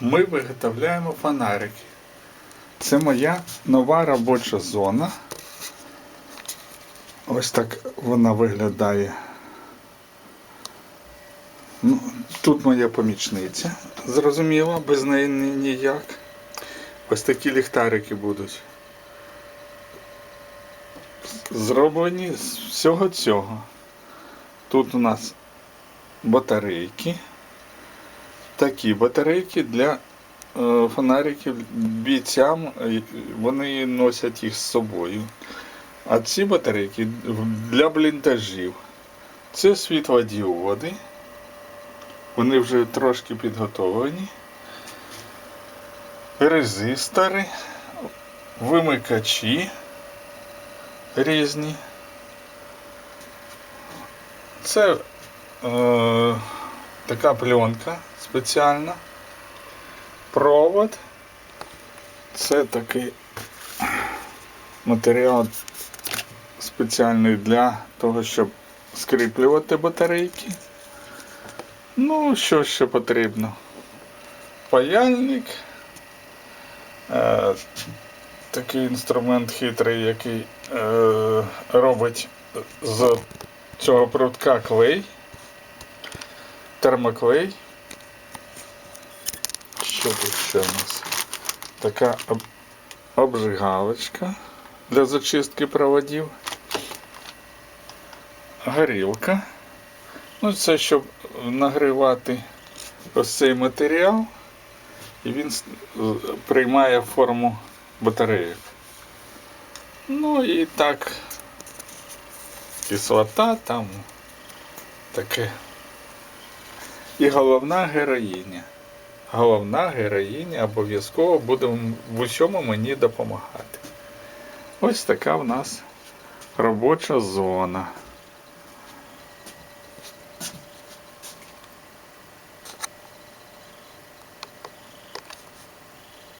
ми виготовляємо фонарики. Це моя нова робоча зона. Ось так вона виглядає. Ну, тут моя помічниця, зрозуміло, без неї ніяк. Ось такі ліхтарики будуть. Зроблені з всього цього. Тут у нас батарейки. Такі батарейки для е, фонариків бійцям, е, вони носять їх з собою. А ці батарейки для бліндажів. Це світлодіоди. Вони вже трошки підготовлені. Резистори, вимикачі різні. Це е, така пленка спеціальна. Провод. Це такий матеріал спеціальний для того, щоб скріплювати батарейки. Ну, що ще потрібно? Паяльник. Е, такий інструмент хитрий, який е, робить з цього прутка клей, термоклей. Що тут ще у нас? Така об- обжигалочка для зачистки проводів. Горілка. Ну, це щоб нагрівати ось цей матеріал, і він приймає форму батареїв. Ну і так, кислота там таке. І головна героїня. Головна героїня обов'язково буде в усьому мені допомагати. Ось така в нас робоча зона.